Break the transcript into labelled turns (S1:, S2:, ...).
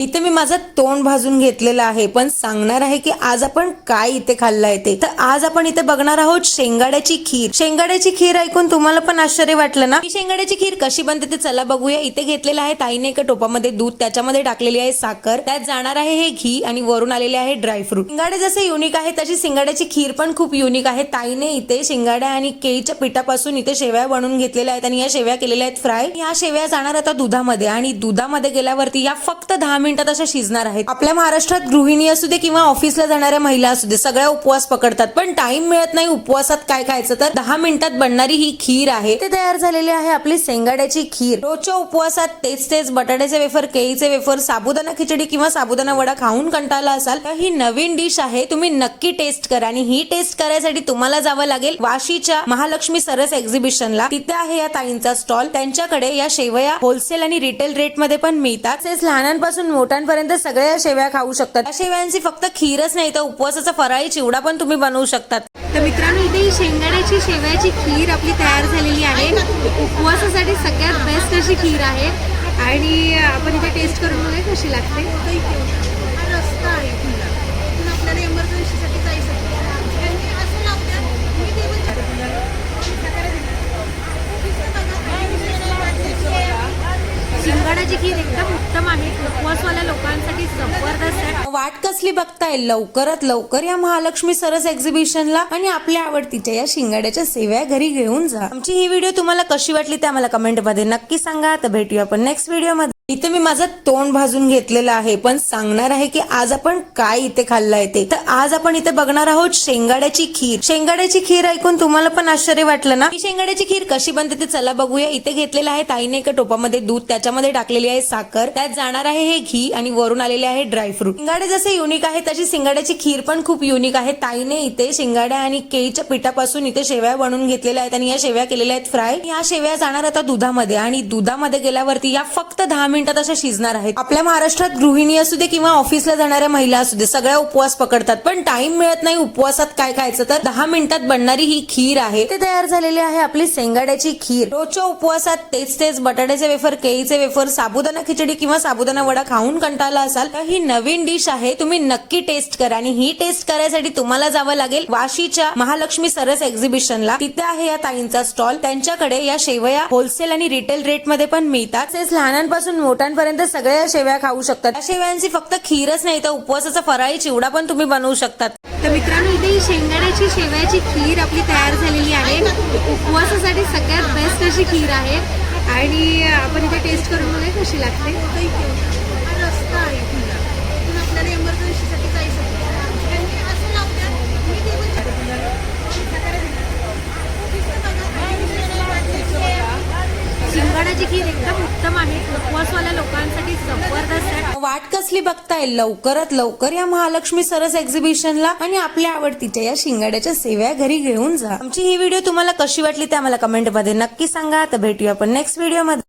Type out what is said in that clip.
S1: इथे मी माझं तोंड भाजून घेतलेलं आहे पण सांगणार आहे की आज आपण काय इथे खाल्लंय ते. तर आज आपण इथे बघणार आहोत शेंगाड्याची खीर. शेंगाड्याची खीर ऐकून तुम्हाला पण आश्चर्य वाटलं ना? ही शेंगाड्याची खीर कशी बनते ते चला बघूया. इथे घेतलेलं आहे ताईने एका टोपामध्ये दूध त्याच्यामध्ये टाकलेली आहे साखर. त्यात जाणार आहे हे घी आणि वरून आलेले आहे ड्रायफ्रूट शिंगाडे जसे युनिक आहे तशी शिंगाड्याची खीर पण खूप युनिक आहे. ताईने इथे शिंगाड्या आणि केळीच्या पिठापासून इथे शेवया बनवून घेतलेल्या आहेत आणि या शेव्या केलेल्या आहेत फ्राय या शेव्या जाणार आता दुधामध्ये आणि दुधामध्ये गेल्यावरती या फक्त दहा मिनिटात अशा शिजणार आहेत. आपल्या महाराष्ट्रात गृहिणी असू दे किंवा ऑफिसला जाणाऱ्या महिला असू दे सगळ्या उपवास पकडतात. पण टाइम मिळत नाही उपवासात काय खायचं? तर दहा मिनिटात बनणारी ही खीर आहे. ते तयार झालेली आहे आपली शेंगाड्याची खीर. रोजच्या उपवासात तेच तेच बटाट्याचे वेफर केळीचे वेफर साबुदाणा खिचडी किंवा साबुदाणा वडा खाऊन कंटाळला असाल तर ही नवीन डिश आहे. तुम्ही नक्की टेस्ट करा आणि ही टेस्ट करायसाठी तुम्हाला जावं लागेल वाशीच्या महालक्ष्मी सरस एक्झिबिशनला तिथे आहे या ताईंचा स्टॉल त्यांच्याकडे या शेवया होलसेल आणि रिटेल रेटमध्ये पण मिळतात. तसेच लहानांपासून मोठ्यांपर्यंत सगळ्या शेव्या खाऊ शकतात. या शेव्यांची फक्त खीरच नाही तर उपवासाचा फराळी चिवडा पण तुम्ही बनवू शकतात.
S2: तर मित्रांनो इथे ही शेंगाड्याची शेवयाची खीर आपली तयार झालेली आहे. उपवासासाठी सगळ्यात बेस्ट अशी खीर आहे. आणि आपण इथे टेस्ट करून बघूया कशी लागते.
S3: हा रस्ता आहे आपल्याला
S2: खीर एकदम उत्तम आहे. उपवासवाल्या लोकांसाठी जबरदस्त आहे.
S1: वाट कसली बघताय? लवकरात लवकर या महालक्ष्मी सरस एक्झिबिशनला आणि आपल्या आवडतीच्या या शिंगाड्याच्या सेव्या घरी घेऊन जा. आमची ही व्हिडिओ तुम्हाला कशी वाटली ते आम्हाला कमेंटमध्ये नक्की सांगा. तर भेटूया आपण नेक्स्ट व्हिडिओमध्ये. इथे मी माझं तोंड भाजून घेतलेलं आहे पण सांगणार आहे की आज आपण काय इथे खाल्लंय ते. तर आज आपण इथे बघणार आहोत शेंगाड्याची खीर. शेंगाड्याची खीर ऐकून तुम्हाला पण आश्चर्य वाटलं ना? ही शेंगाड्याची खीर कशी बनते ते चला बघूया. इथे घेतलेलं आहे ताईने एका टोपामध्ये दूध त्याच्यामध्ये टाकलेली आहे साखर. त्यात जाणार आहे हे घी आणि वरून आलेले आहे ड्रायफ्रूट शिंगाडे जसे युनिक आहे तशी शिंगाड्याची खीर पण खूप युनिक आहे. ताईने इथे शिंगाड्या आणि केळीच्या पिठापासून इथे शेव्या बनवून घेतलेल्या आहेत आणि या शेव्या केलेल्या आहेत फ्राय या शेव्या जाणार आता दुधामध्ये आणि दुधामध्ये गेल्यावरती या फक्त दहा मिनिटात अशा शिजणार आहेत. आपल्या महाराष्ट्रात गृहिणी असू दे किंवा ऑफिसला जाणाऱ्या महिला असू दे सगळ्या उपवास पकडतात. पण टाइम मिळत नाही उपवासात काय खायचं तर दहा मिनिटात बनणारी ही खीर आहे. ते तयार झालेली आहे आपली शेंगाड्याची खीर. रोजच्या उपवासात तेच तेच बटाट्याचे वेफर केळीचे वेफर साबुदाणा खिचडी किंवा साबुदाणा वडा खाऊन कंटाळला असाल तर ही नवीन डिश आहे. तुम्ही नक्की टेस्ट करा आणि ही टेस्ट करायसाठी तुम्हाला जावं लागेल वाशीच्या महालक्ष्मी सरस एक्झिबिशनला तिथे आहे या ताईंचा स्टॉल त्यांच्याकडे या शेवया होलसेल आणि रिटेल रेटमध्ये पण मिळतात. तसेच लहानांपासून मोठ्यांपर्यंत सगळ्या या शेवया खाऊ शकतात. या शेवयांची फक्त खीरच नाही तर उपवासाचा फराळी चिवडा पण तुम्ही बनवू शकतात.
S2: तर मित्रांनो इथे ही शेंगाड्याची शेवयाची खीर आपली तयार झालेली आहे. उपवासासाठी सगळ्यात बेस्ट अशी खीर आहे. आणि आपण इथे टेस्ट करून बघूया कशी लागते
S3: हा रस्ता आहे खुला पण आपल्याला एमर्जन्सीसाठी जायचं त्यांनी असं लावतात मी ते पण
S2: खीर एकदम उत्तम आहे. उपवासवाल्या लोकांसाठी जबरदस्त आहे.
S1: वाट कसली बघताय? लवकरात लवकर या महालक्ष्मी सरस एक्झिबिशनला आणि आपल्या आवडतीच्या या शिंगाड्याच्या सेव्या घरी घेऊन जा. आमची ही व्हिडिओ तुम्हाला कशी वाटली ते आम्हाला कमेंटमध्ये नक्की सांगा. तर भेटूया आपण नेक्स्ट व्हिडिओमध्ये.